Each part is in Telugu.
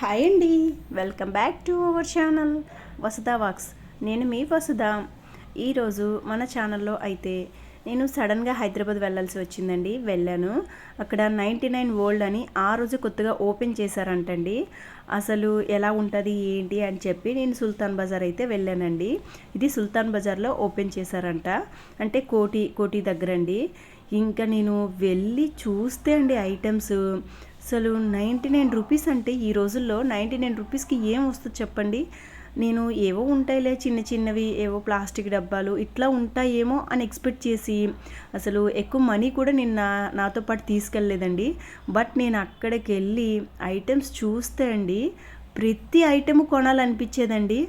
హాయ్ అండి. Welcome back to our channel Vasudha vlogs. నేను మీ వసుధ. ఈరోజు మన ఛానల్లో అయితే నేను సడన్గా హైదరాబాద్ వెళ్ళాల్సి వచ్చిందండి. వెళ్ళాను. అక్కడ నైంటీ నైన్ వరల్డ్ అని ఆ రోజు కొత్తగా ఓపెన్ చేశారంటండి. అసలు ఎలా ఉంటుంది ఏంటి అని చెప్పి నేను సుల్తాన్ బజార్ అయితే వెళ్ళానండి. ఇది సుల్తాన్ బజార్లో ఓపెన్ చేశారంట. అంటే కోటి కోటి దగ్గర అండి ఇంకా నేను వెళ్ళి చూస్తే అండి ఐటమ్స్. అసలు నైంటీ నైన్ రూపీస్ అంటే ఈ రోజుల్లో నైంటీ నైన్ రూపీస్కి ఏం వస్తుంది చెప్పండి? నేను ఏవో ఉంటాయిలే చిన్న చిన్నవి ఏవో ప్లాస్టిక్ డబ్బాలు ఇట్లా ఉంటాయేమో అని ఎక్స్పెక్ట్ చేసి అసలు ఎక్కువ మనీ కూడా నేను నా నాతో పాటు తీసుకెళ్ళలేదండి. బట్ నేను అక్కడికి వెళ్ళి ఐటమ్స్ చూస్తే అండి ప్రతి ఐటెము కొనాలనిపించేదండి.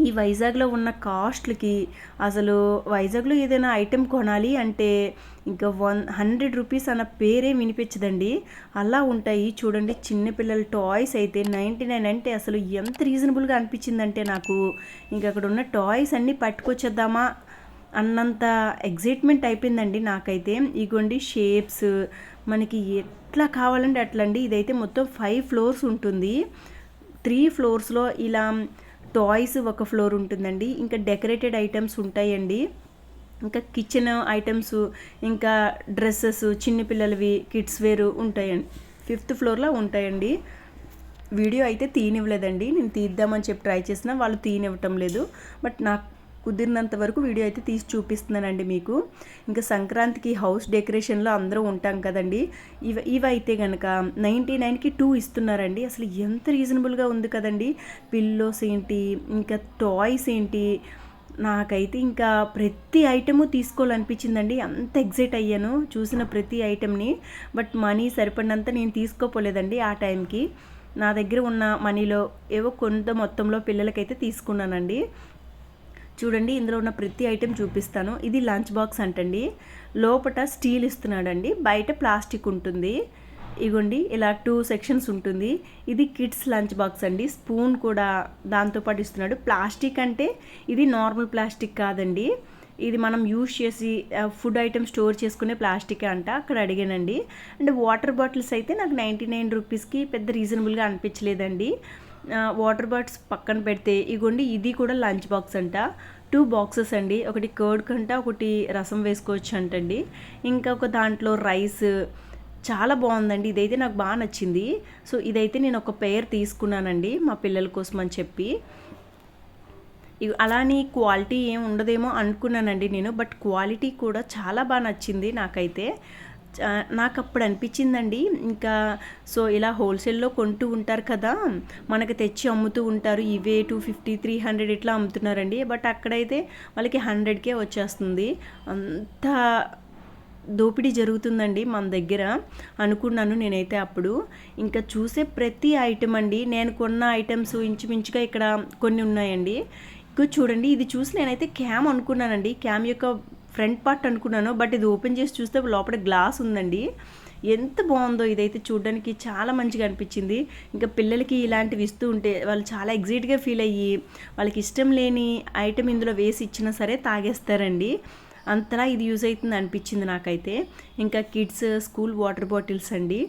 ఈ వైజాగ్లో ఉన్న కాస్ట్లకి అసలు వైజాగ్లో ఏదైనా ఐటెం కొనాలి అంటే ఇంకా వన్ హండ్రెడ్ రూపీస్ అన్న పేరే వినిపించదండి. అలా ఉంటాయి. చూడండి చిన్నపిల్లల టాయ్స్ అయితే నైంటీ నైన్ అంటే అసలు ఎంత రీజనబుల్గా అనిపించిందంటే నాకు. ఇంకా అక్కడ ఉన్న టాయ్స్ అన్నీ పట్టుకొచ్చేద్దామా అన్నంత ఎగ్జైట్మెంట్ అయిపోయిందండి నాకైతే. ఇగోండి షేప్స్. మనకి ఎట్లా కావాలంటే అట్లా అండి ఇదైతే మొత్తం ఫైవ్ ఫ్లోర్స్ ఉంటుంది. త్రీ ఫ్లోర్స్లో ఇలా టాయ్స్ ఒక ఫ్లోర్ ఉంటుందండి. ఇంకా డెకరేటెడ్ ఐటమ్స్ ఉంటాయండి. ఇంకా కిచెన్ ఐటమ్స్ ఇంకా డ్రెస్సెస్ చిన్నపిల్లలవి కిడ్స్ వేరు ఉంటాయండి. ఫిఫ్త్ ఫ్లోర్లో ఉంటాయండి. వీడియో అయితే తీనివ్వలేదండి. నేను తీద్దామని చెప్పి ట్రై చేసినా వాళ్ళు తీనివ్వటం లేదు. బట్ నాకు కుదిరినంత వరకు వీడియో అయితే తీసి చూపిస్తున్నానండి మీకు. ఇంకా సంక్రాంతికి హౌస్ డెకరేషన్లో అందరూ ఉంటాం కదండి. ఇవి ఇవైతే కనుక నైంటీ నైన్కి టూ ఇస్తున్నారండి. అసలు ఎంత రీజనబుల్గా ఉంది కదండి. పిల్లోస్ ఏంటి ఇంకా టాయ్స్ ఏంటి నాకైతే ఇంకా ప్రతి ఐటెము తీసుకోవాలనిపించిందండి. అంత ఎగ్జైట్ అయ్యాను చూసిన ప్రతి ఐటెంని. బట్ మనీ సరిపడినంత నేను తీసుకోపోలేదండి ఆ టైంకి. నా దగ్గర ఉన్న మనీలో ఏవో కొంత మొత్తంలో పిల్లలకైతే తీసుకున్నానండి. చూడండి ఇందులో ఉన్న ప్రతి ఐటెం చూపిస్తాను. ఇది లంచ్ బాక్స్ అంటండి. లోపల స్టీల్ ఇస్తున్నాడండి. బయట ప్లాస్టిక్ ఉంటుంది. ఇగోండి ఇలా టూ సెక్షన్స్ ఉంటుంది. ఇది కిడ్స్ లంచ్ బాక్స్ అండి. స్పూన్ కూడా దాంతోపాటు ఇస్తున్నాడు. ప్లాస్టిక్ అంటే ఇది నార్మల్ ప్లాస్టిక్ కాదండి. ఇది మనం యూజ్ చేసి ఫుడ్ ఐటమ్ స్టోర్ చేసుకునే ప్లాస్టిక్ అంట. అక్కడ అడిగానండి. అండ్ వాటర్ బాటిల్స్ అయితే నాకు నైంటీ నైన్ రూపీస్కి పెద్ద రీజనబుల్గా అనిపించలేదండి. వాటర్ బాటిల్స్ పక్కన పెడితే ఇగోండి ఇది కూడా లంచ్ బాక్స్ అంట. టూ బాక్సెస్ అండి. ఒకటి కర్డ్ కంట ఒకటి రసం వేసుకోవచ్చు అంటండి. ఇంకా ఒక దాంట్లో రైస్ చాలా బాగుందండి. ఇదైతే నాకు బాగా నచ్చింది. సో ఇదైతే నేను ఒక పేర్ తీసుకున్నానండి మా పిల్లల కోసం అని చెప్పి. ఇవి అలాని క్వాలిటీ ఏం ఉండదేమో అనుకున్నానండి నేను బట్ క్వాలిటీ కూడా చాలా బాగా నచ్చింది నాకైతే. నాకు అప్పుడు అనిపించిందండి. ఇంకా సో ఇలా హోల్సేల్లో కొంటూ ఉంటారు కదా మనకు తెచ్చి అమ్ముతూ ఉంటారు. ఇవే టూ ఫిఫ్టీ త్రీ హండ్రెడ్ ఇట్లా అమ్ముతున్నారండి. బట్ అక్కడైతే వాళ్ళకి హండ్రెడ్కే వచ్చేస్తుంది. అంత దోపిడీ జరుగుతుందండి మన దగ్గర అనుకున్నాను నేనైతే అప్పుడు. ఇంకా చూసే ప్రతి ఐటెం అండి నేను కొన్న ఐటమ్స్ ఇంచుమించుగా ఇక్కడ కొన్ని ఉన్నాయండి. ఇంకా చూడండి ఇది చూసి నేనైతే క్యామ్ అనుకున్నానండి. క్యామ్ యొక్క ఫ్రంట్ పార్ట్ అనుకున్నాను బట్ ఇది ఓపెన్ చేసి చూస్తే లోపల గ్లాస్ ఉందండి. ఎంత బాగుందో ఇదైతే చూడడానికి చాలా మంచిగా అనిపించింది. ఇంకా పిల్లలకి ఇలాంటివి ఇస్తూ ఉంటే వాళ్ళు చాలా ఎగ్జైట్గా ఫీల్ అయ్యి వాళ్ళకి ఇష్టం లేని ఐటెం ఇందులో వేసి ఇచ్చినా సరే తాగేస్తారండి. అంతలా ఇది యూజ్ అవుతుంది అనిపించింది నాకైతే. ఇంకా కిడ్స్ స్కూల్ వాటర్ బాటిల్స్ అండి.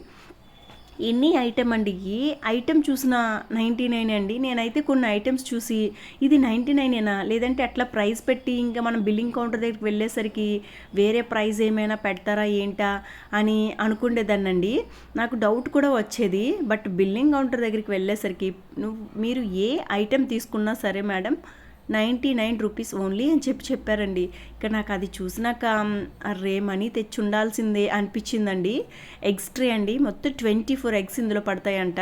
ఎన్ని ఐటమ్ అండి ఏ ఐటెం చూసినా నైంటీ నైన్ అండి. నేనైతే కొన్ని ఐటమ్స్ చూసి ఇది నైంటీ నైనేనా? లేదంటే అట్లా ప్రైస్ పెట్టి ఇంకా మనం బిల్లింగ్ కౌంటర్ దగ్గరికి వెళ్ళేసరికి వేరే ప్రైస్ ఏమైనా పెడతారా ఏంటా అని అనుకునేదాన్నండి నాకు డౌట్ కూడా వచ్చేది. బట్ బిల్లింగ్ కౌంటర్ దగ్గరికి వెళ్ళేసరికి నువ్వు మీరు ఏ ఐటెం తీసుకున్నా సరే madam ninety nine rupees only అని చెప్పి చెప్పారండి. ఇక నాకు అది చూసినాక అర్రే మనీ తెచ్చి ఉండాల్సిందే అనిపించిందండి. ఎగ్స్ ట్రే అండి. మొత్తం ట్వంటీ ఫోర్ ఎగ్స్ ఇందులో పడతాయంట.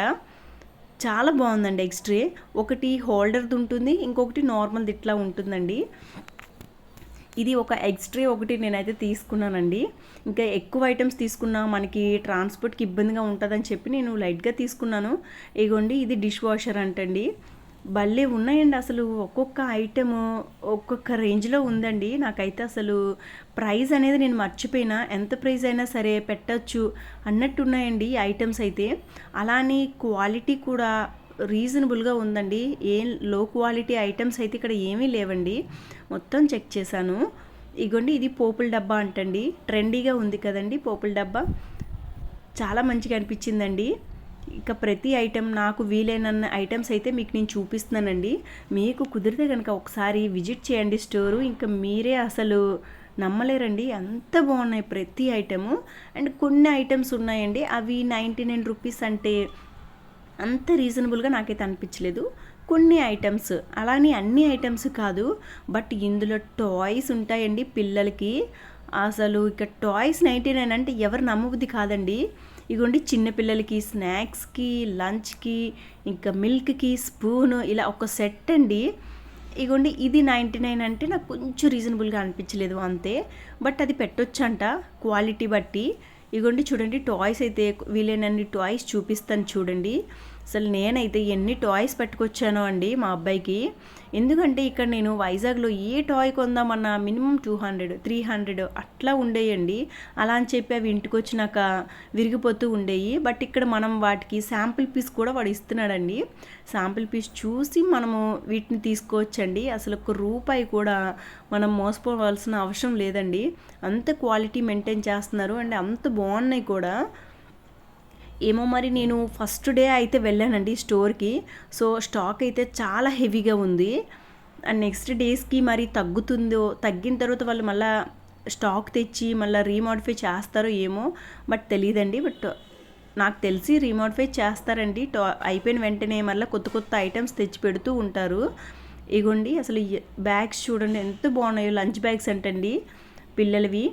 చాలా బాగుందండి ఎగ్స్ ట్రే ఒకటి హోల్డర్ది ఉంటుంది ఇంకొకటి నార్మల్ది ఇట్లా ఉంటుందండి. ఇది ఒక ఎక్స్ట్రా ఒకటి నేనైతే తీసుకున్నానండి. ఇంకా ఎక్కువ ఐటమ్స్ తీసుకున్నా మనకి ట్రాన్స్పోర్ట్కి ఇబ్బందిగా ఉంటుందని చెప్పి నేను లైట్గా తీసుకున్నాను. ఇగోండి ఇది డిష్ వాషర్ అంటండి. భలే ఉన్నాయండి అసలు. ఒక్కొక్క ఐటెము ఒక్కొక్క రేంజ్లో ఉందండి. నాకైతే అసలు ప్రైస్ అనేది నేను మర్చిపోయినా. ఎంత ప్రైస్ అయినా సరే పెట్టచ్చు అన్నట్టు ఉన్నాయండి ఈ ఐటమ్స్ అయితే. అలానే క్వాలిటీ కూడా రీజనబుల్గా ఉందండి. ఏం లో క్వాలిటీ ఐటమ్స్ అయితే ఇక్కడ ఏమీ లేవండి. మొత్తం చెక్ చేశాను. ఇగోండి ఇది పోపుల డబ్బా అంటండి. ట్రెండీగా ఉంది కదండి పోపుల డబ్బా. చాలా మంచిగా అనిపించిందండి. ఇక ప్రతి ఐటెం నాకు వీలైన ఐటమ్స్ అయితే మీకు నేను చూపిస్తున్నానండి. మీకు కుదిరితే కనుక ఒకసారి విజిట్ చేయండి స్టోరు ఇంకా మీరే అసలు నమ్మలేరండి. అంత బాగున్నాయి ప్రతి ఐటెము అండ్ కొన్ని ఐటమ్స్ ఉన్నాయండి. అవి నైంటీ నైన్ రూపీస్ అంటే అంత రీజనబుల్గా నాకైతే అనిపించలేదు. కొన్ని ఐటమ్స్ అలానే అన్ని ఐటమ్స్ కాదు. బట్ ఇందులో టాయ్స్ ఉంటాయండి పిల్లలకి. అసలు ఇక టాయ్స్ నైంటీ నైన్ అంటే ఎవరు నమ్మబుద్ధి కాదండి. ఇగోండి చిన్నపిల్లలకి స్నాక్స్కి లంచ్కి ఇంకా మిల్క్కి స్పూను ఇలా ఒక సెట్ అండి. ఇగోండి ఇది నైంటీ నైన్ అంటే నాకు కొంచెం రీజనబుల్గా అనిపించలేదు అంతే. బట్ అది పెట్టొచ్చంట క్వాలిటీ బట్టి. ఇగోండి చూడండి టాయ్స్ అయితే వీలైనన్ని టాయ్స్ చూపిస్తాను చూడండి. అసలు నేనైతే ఎన్ని టాయ్స్ పట్టుకొచ్చానో అండి మా అబ్బాయికి. ఎందుకంటే ఇక్కడ నేను వైజాగ్లో ఏ toy కొందామన్నా minimum two hundred three hundred అట్లా ఉండేయండి. అలా అని చెప్పి అవి ఇంటికి వచ్చినాక విరిగిపోతూ ఉండేవి బట్ ఇక్కడ మనం వాటికి శాంపిల్ పీస్ కూడా వాడు ఇస్తున్నాడండి. శాంపిల్ పీస్ చూసి మనము వీటిని తీసుకోవచ్చండి. అసలు ఒక రూపాయి కూడా మనం మోసపోవాల్సిన అవసరం లేదండి. అంత క్వాలిటీ మెయింటైన్ చేస్తున్నారు అండ్ అంత బాగున్నాయి కూడా. ఏమో మరి నేను ఫస్ట్ డే అయితే వెళ్ళానండి స్టోర్కి సో స్టాక్ అయితే చాలా హెవీగా ఉంది. అండ్ నెక్స్ట్ డేస్కి మరి తగ్గుతుందో తగ్గిన తర్వాత వాళ్ళు మళ్ళీ స్టాక్ తెచ్చి మళ్ళీ రీమోడిఫై చేస్తారో ఏమో బట్ తెలియదండి బట్ నాకు తెలిసి రీమోడిఫై చేస్తారండి. టా అయిపోయిన వెంటనే మళ్ళీ కొత్త కొత్త ఐటమ్స్ తెచ్చి పెడుతూ ఉంటారు. ఇగోండి అసలు బ్యాగ్స్ చూడండి ఎంత బాగున్నాయో. లంచ్ బ్యాగ్స్ అంటండి పిల్లలవి.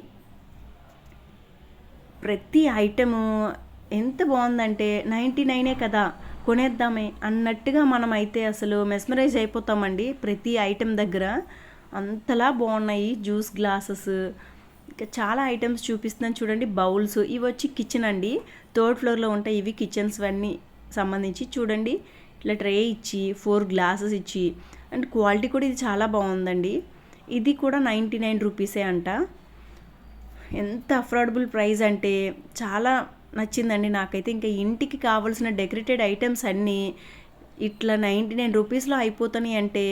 ప్రతి ఐటము ఎంత బాగుందంటే నైంటీ నైనే కదా కొనేద్దామే అన్నట్టుగా మనం అయితే అసలు మెస్మరైజ్ అయిపోతామండి ప్రతి ఐటెం దగ్గర. అంతలా బాగున్నాయి జ్యూస్ గ్లాసెస్ ఇంకా చాలా ఐటమ్స్ చూపిస్తున్నాను చూడండి బౌల్స్ ఇవి వచ్చి కిచెన్ అండి. థర్డ్ ఫ్లోర్లో ఉంటాయి ఇవి కిచెన్స్ అన్నీ సంబంధించి చూడండి. ఇట్లా ట్రే ఇచ్చి ఫోర్ గ్లాసెస్ ఇచ్చి. అండ్ క్వాలిటీ కూడా ఇది చాలా బాగుందండి. ఇది కూడా నైంటీ నైన్ రూపీసే అంట. ఎంత అఫోర్డబుల్ ప్రైస్ అంటే చాలా నచ్చిందండి నాకైతే. ఇంకా ఇంటికి కావాల్సిన డెకరేటెడ్ ఐటమ్స్ అన్నీ ఇట్లా నైంటీ నైన్ రూపీస్లో అయిపోతున్నాయి అంటే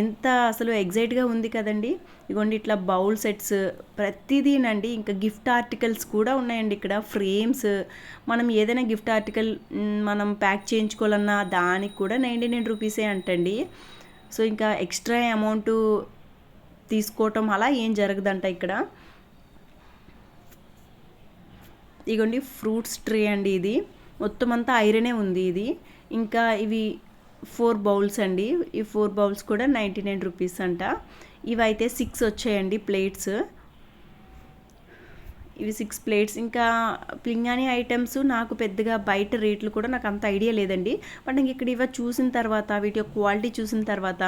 ఎంత అసలు ఎగ్జైట్గా ఉంది కదండి. ఇగోండి ఇట్లా బౌల్ సెట్స్ ప్రతిదీనండి. ఇంకా గిఫ్ట్ ఆర్టికల్స్ కూడా ఉన్నాయండి ఇక్కడ. ఫ్రేమ్స్ మనం ఏదైనా గిఫ్ట్ ఆర్టికల్ మనం ప్యాక్ చేయించుకోవాలన్నా దానికి కూడా నైంటీ నైన్ రూపీసే అంటండి. సో ఇంకా ఎక్స్ట్రా అమౌంట్ తీసుకోవటం అలా ఏం జరగదంట ఇక్కడ. ఇగోండి ఫ్రూట్స్ ట్రీ అండి ఇది. మొత్తం అంతా ఐరనే ఉంది ఇది. ఇంకా ఇవి ఫోర్ బౌల్స్ అండి. ఈ ఫోర్ బౌల్స్ కూడా నైంటీ నైన్ రూపీస్ అంట. ఇవైతే సిక్స్ వచ్చాయండి ప్లేట్స్. ఇవి సిక్స్ ప్లేట్స్ ఇంకా పింగాణి ఐటమ్స్ నాకు పెద్దగా బయట రేట్లు కూడా నాకు అంత ఐడియా లేదండి. బట్ నాకు ఇక్కడ ఇవి చూసిన తర్వాత వీటి యొక్క క్వాలిటీ చూసిన తర్వాత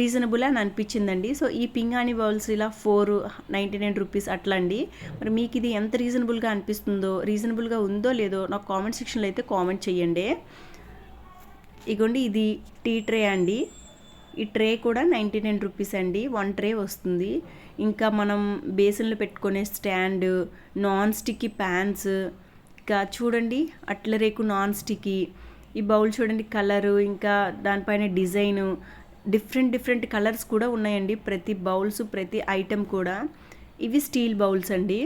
రీజనబుల్ అని అనిపించిందండి. సో ఈ పింగాణి బౌల్స్ ఇలా ఫోర్ నైంటీ నైన్ రూపీస్ అట్లా అండి మరి మీకు ఇది ఎంత రీజనబుల్గా అనిపిస్తుందో రీజనబుల్గా ఉందో లేదో నాకు కామెంట్ సెక్షన్లో అయితే కామెంట్ చేయండి. ఇగోండి ఇది టీ ట్రే అండి. ఈ ట్రే కూడా నైంటీ నైన్ రూపీస్ అండి. వన్ ట్రే వస్తుంది. ఇంకా మనం బేసిన్లు పెట్టుకునే స్టాండ్ నాన్ స్టిక్కీ ప్యాన్స్ ఇంకా చూడండి అట్ల రేకు నాన్ స్టిక్కీ ఈ బౌల్ చూడండి కలరు ఇంకా దానిపైన డిజైను డిఫరెంట్ డిఫరెంట్ కలర్స్ కూడా ఉన్నాయండి. ప్రతి బౌల్స్ ప్రతి ఐటెం కూడా. ఇవి స్టీల్ బౌల్స్ అండి.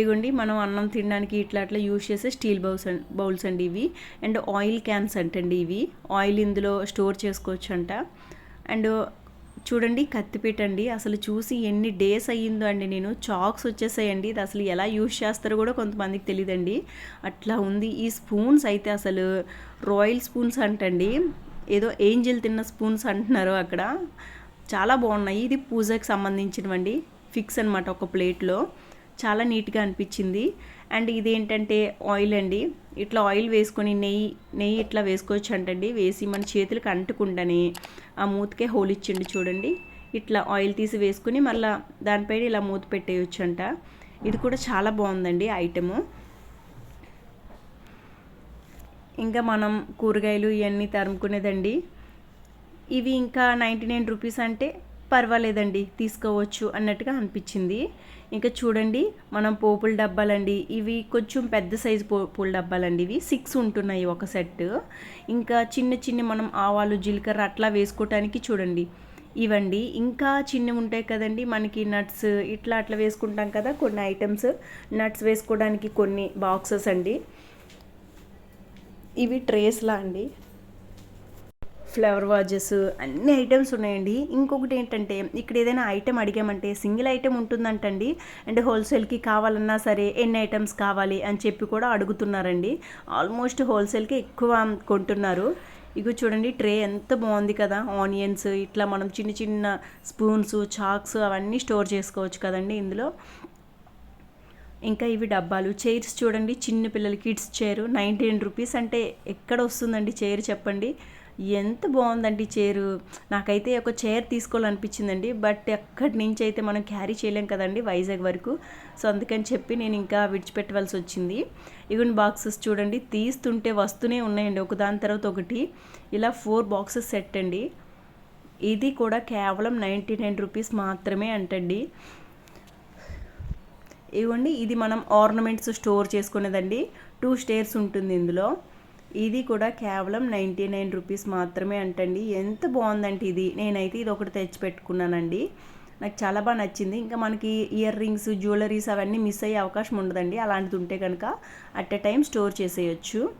ఇగోండి మనం అన్నం తినడానికి ఇట్లా అట్లా యూజ్ చేసే స్టీల్ బౌల్స్ బౌల్స్ అండి ఇవి. అండ్ ఆయిల్ క్యాన్స్ అంటండి ఇవి. ఆయిల్ ఇందులో స్టోర్ చేసుకోవచ్చు అంట అండ్ చూడండి కత్తిపీట అండి. అసలు చూసి ఎన్ని డేస్ అయ్యిందో అండి నేను. చాక్స్ వచ్చేసాయండి. ఇది అసలు ఎలా యూజ్ చేస్తారో కూడా కొంతమందికి తెలియదండి అట్లా ఉంది. ఈ స్పూన్స్ అయితే అసలు రాయల్ స్పూన్స్ అంటండి. ఏదో ఏంజిల్ తిన్న స్పూన్స్ అంటున్నారు అక్కడ. చాలా బాగున్నాయి. ఇది పూజకి సంబంధించినవండి. ఫిక్స్ అనమాట ఒక ప్లేట్లో. చాలా నీట్గా అనిపించింది. అండ్ ఇదేంటంటే ఆయిల్ అండి. ఇట్లా ఆయిల్ వేసుకొని నెయ్యి నెయ్యి ఇట్లా వేసుకోవచ్చు అంటండి వేసి మన చేతులకు అంటుకుండానే ఆ మూతకే హోల్ ఇచ్చిండి చూడండి. ఇట్లా ఆయిల్ తీసి వేసుకుని మళ్ళీ దానిపైన ఇలా మూత పెట్టేయచ్చు అంట ఇది కూడా చాలా బాగుందండి ఐటము. ఇంకా మనం కూరగాయలు ఇవన్నీ తరుముకునేదండి. ఇవి ఇంకా నైంటీ నైన్ రూపీస్ అంటే పర్వాలేదండి తీసుకోవచ్చు అన్నట్టుగా అనిపించింది. ఇంకా చూడండి మనం పోపుల డబ్బాలండి ఇవి కొంచెం పెద్ద సైజు పోపుల డబ్బాలండి ఇవి. సిక్స్ ఉంటున్నాయి ఒక సెట్ ఇంకా చిన్న చిన్న మనం ఆవాలు జీలకర్ర అట్లా వేసుకోవటానికి చూడండి. ఇవండి. ఇంకా చిన్నవి ఉంటాయి కదండి మనకి నట్స్ ఇట్లా అట్లా వేసుకుంటాం కదా కొన్ని ఐటమ్స్. నట్స్ వేసుకోవడానికి కొన్ని బాక్సెస్ అండి. ఇవి ట్రేస్లా అండి. ఫ్లవర్ వాజెస్ అన్ని ఐటమ్స్ ఉన్నాయండి. ఇంకొకటి ఏంటంటే ఇక్కడ ఏదైనా ఐటెం అడిగామంటే సింగిల్ ఐటెం ఉంటుందంటండి. అండ్ హోల్సేల్కి కావాలన్నా సరే ఎన్ని ఐటమ్స్ కావాలి అని చెప్పి కూడా అడుగుతున్నారండి. ఆల్మోస్ట్ హోల్సేల్కి ఎక్కువ కొంటున్నారు. ఇగో చూడండి ట్రే ఎంత బాగుంది కదా. ఆనియన్స్ ఇట్లా మనం చిన్న చిన్న స్పూన్స్ చాక్స్ అవన్నీ స్టోర్ చేసుకోవచ్చు కదండి ఇందులో. ఇంకా ఇవి డబ్బాలు. చైర్స్ చూడండి చిన్న పిల్లల కిడ్స్ చైర్ నైంటీన్ రూపీస్ అంటే ఎక్కడ వస్తుందండి చైర్ చెప్పండి. ఎంత బాగుందండి చైరు. నాకైతే ఒక చైర్ తీసుకోవాలనిపించిందండి. బట్ ఎక్కడి నుంచి అయితే మనం క్యారీ చేయలేం కదండి వైజాగ్ వరకు. సో అందుకని చెప్పి నేను ఇంకా విడిచిపెట్టవలసి వచ్చింది. ఇవన్నీ బాక్సెస్ చూడండి. తీస్తుంటే వస్తూనే ఉన్నాయండి. ఒక దాని తర్వాత ఒకటి. ఇలా ఫోర్ బాక్సెస్ సెట్ అండి. ఇది కూడా కేవలం నైంటీ నైన్ రూపీస్ మాత్రమే అంటండి. ఇవ్వండి ఇది మనం ఆర్నమెంట్స్ స్టోర్ చేసుకునేదండి. టూ స్టేర్స్ ఉంటుంది ఇందులో. ఇది కూడా కేవలం నైంటీ నైన్ రూపీస్ మాత్రమే అంటండి. ఎంత బాగుందంటే ఇది. నేనైతే ఇది ఒకటి తెచ్చి పెట్టుకున్నానండి. నాకు చాలా బాగా నచ్చింది. ఇంకా మనకి ఇయర్ రింగ్స్ జ్యువెలరీస్ అవన్నీ మిస్ అయ్యే అవకాశం ఉండదండి. అలాంటిది ఉంటే కనుక అట్ ఎ టైం స్టోర్ చేసేయచ్చు.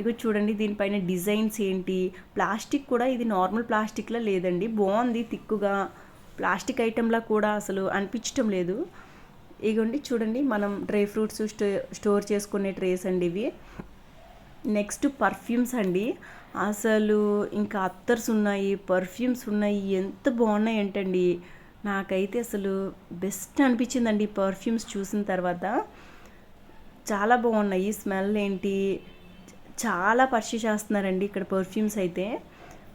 ఇక చూడండి దీనిపైన డిజైన్స్ ఏంటి? ప్లాస్టిక్ కూడా ఇది నార్మల్ ప్లాస్టిక్లో లేదండి. బాగుంది తిక్కుగా ప్లాస్టిక్ ఐటెంలా కూడా అసలు అనిపించటం లేదు. ఇగోండి చూడండి మనం డ్రై ఫ్రూట్స్ స్టో స్టోర్ చేసుకునే ట్రేస్ అండి ఇవి. నెక్స్ట్ పర్ఫ్యూమ్స్ అండి. అసలు ఇంకా అత్తర్స్ ఉన్నాయి పర్ఫ్యూమ్స్ ఉన్నాయి ఎంత బాగున్నాయి ఏంటండి నాకైతే అసలు బెస్ట్ అనిపించిందండి పర్ఫ్యూమ్స్ చూసిన తర్వాత. చాలా బాగున్నాయి స్మెల్ ఏంటి? చాలా పర్చేస్ చేస్తున్నారండి ఇక్కడ పర్ఫ్యూమ్స్ అయితే.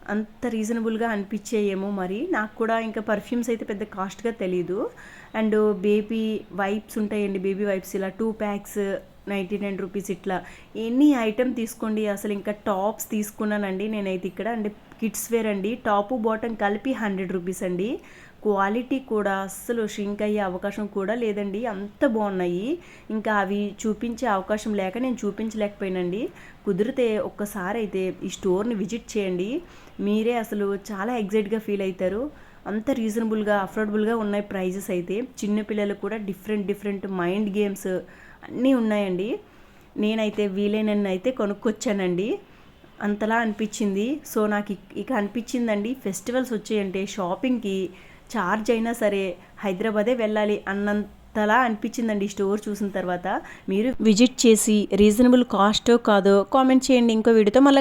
అంత రీజనబుల్గా అనిపించేయేమో మరి. నాకు కూడా ఇంకా పర్ఫ్యూమ్స్ అయితే పెద్ద కాస్ట్గా తెలీదు. అండ్ బేబీ వైప్స్ ఉంటాయండి బేబీ వైప్స్ ఇలా two packs ninety nine rupees ఇట్లా. ఎనీ ఐటెం తీసుకోండి అసలు ఇంకా టాప్స్ తీసుకున్నానండి నేనైతే ఇక్కడ. అంటే కిడ్స్ వేర్ అండి టాపు బాటమ్ కలిపి హండ్రెడ్ రూపీస్ అండి. క్వాలిటీ కూడా అస్సలు షింక్ అయ్యే అవకాశం కూడా లేదండి. అంత బాగున్నాయి. ఇంకా అవి చూపించే అవకాశం లేక నేను చూపించలేకపోయానండి. కుదిరితే ఒక్కసారి అయితే ఈ స్టోర్ని విజిట్ చేయండి. మీరే అసలు చాలా ఎగ్జైట్గా ఫీల్ అవుతారు. అంత రీజనబుల్గా అఫోర్డబుల్గా ఉన్నాయి ప్రైజెస్ అయితే. చిన్నపిల్లలు కూడా డిఫరెంట్ డిఫరెంట్ మైండ్ గేమ్స్ అన్నీ ఉన్నాయండి. నేనైతే వీలైనన్ని అయితే కొనుక్కొచ్చానండి. అంతలా అనిపించింది. సో నాకు ఇక అనిపించిందండి ఫెస్టివల్స్ వచ్చాయంటే షాపింగ్కి ఛార్జ్ అయినా సరే హైదరాబాదే వెళ్ళాలి అన్నంతలా అనిపించిందండి స్టోర్ చూసిన తర్వాత. మీరు విజిట్ చేసి రీజనబుల్ కాస్టో కాదో కామెంట్ చేయండి. ఇంకో వీడియోతో మళ్ళీ